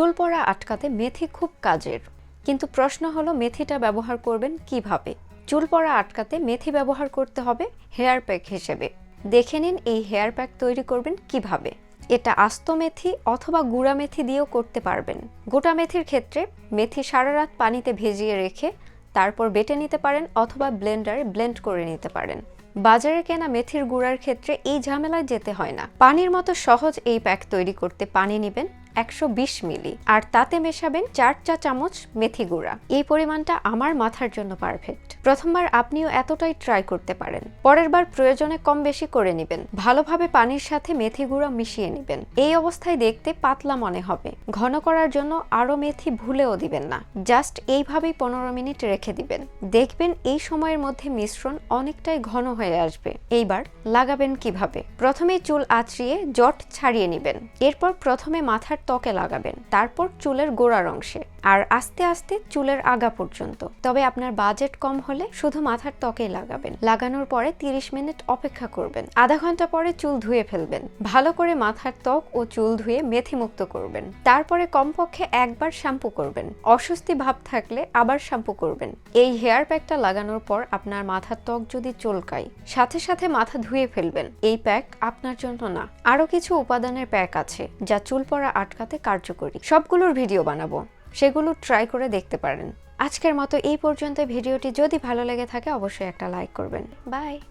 চুল পড়া আটকাতে মেথি খুব কাজের। কিন্তু প্রশ্ন হলো, মেথিটা ব্যবহার করবেন কীভাবে? চুল পড়া আটকাতে মেথি ব্যবহার করতে হবে হেয়ার প্যাক হিসেবে। দেখে নিন এই হেয়ার প্যাক তৈরি করবেন কীভাবে। এটা আস্ত মেথি অথবা গুঁড়া মেথি দিয়েও করতে পারবেন। গোটা মেথির ক্ষেত্রে মেথি সারা রাত পানিতে ভেজিয়ে রেখে তারপর বেটে নিতে পারেন অথবা ব্লেন্ডারে ব্লেন্ড করে নিতে পারেন। বাজারে কেনা মেথির গুঁড়ার ক্ষেত্রে এই ঝামেলায় যেতে হয় না। পানির মতো সহজ এই প্যাক তৈরি করতে পানি নেবেন একশো বিশ মিলি, আর তাতে মেশাবেন চার চা চামচ মেথি গুঁড়া। এই পরিমাণটা আমার মাথার জন্য পারফেক্ট। প্রথমবার আপনিও এতটাই ট্রাই করতে পারেন। পরের বার প্রয়োজনে কম বেশি করে নেবেন। ভালোভাবে পানির সাথে মেথি গুঁড়া মিশিয়ে নেবেন। এই অবস্থায় দেখতে পাতলা মনে হবে। ঘন করার জন্য আরও মেথি ভুলেও দিবেন না। জাস্ট এইভাবেই পনেরো মিনিট রেখে দিবেন। দেখবেন এই সময়ের মধ্যে মিশ্রণ অনেকটাই ঘন হয়ে আসবে। এইবার লাগাবেন কীভাবে? প্রথমে চুল আঁচড়িয়ে জট ছাড়িয়ে নেবেন। এরপর প্রথমে মাথার ত্বকে লাগাবেন। তারপর চুলের গোড়ার অংশে, আর আস্তে আস্তে চুলের আগা পর্যন্ত। তবে আপনার বাজেট কম হলে শুধু মাথার ত্বকে লাগাবেন। লাগানোর পরে 30 মিনিট অপেক্ষা করবেন। আধা ঘণ্টা পরে চুল ধুয়ে ফেলবেন। ভালো করে মাথার ত্বক ও চুল ধুয়ে মেথি মুক্ত করবেন। তারপরে কমপক্ষে একবার শ্যাম্পু করবেন। অস্বস্তি ভাব থাকলে আবার শ্যাম্পু করবেন। এই হেয়ার প্যাকটা লাগানোর পর আপনার মাথার ত্বক যদি চুলকায়, সাথে সাথে মাথা ধুয়ে ফেলবেন। এই প্যাক আপনার জন্য না। আরও কিছু উপাদানের প্যাক আছে, যা চুল পড়া আটকাতে কার্যকরী। সবগুলোর ভিডিও বানাবো। সেগুলো ট্রাই করে দেখতে পারেন। আজকের মতো এই পর্যন্ত ভিডিওটি যদি ভালো লেগে থাকে, অবশ্যই একটা লাইক করবেন। বাই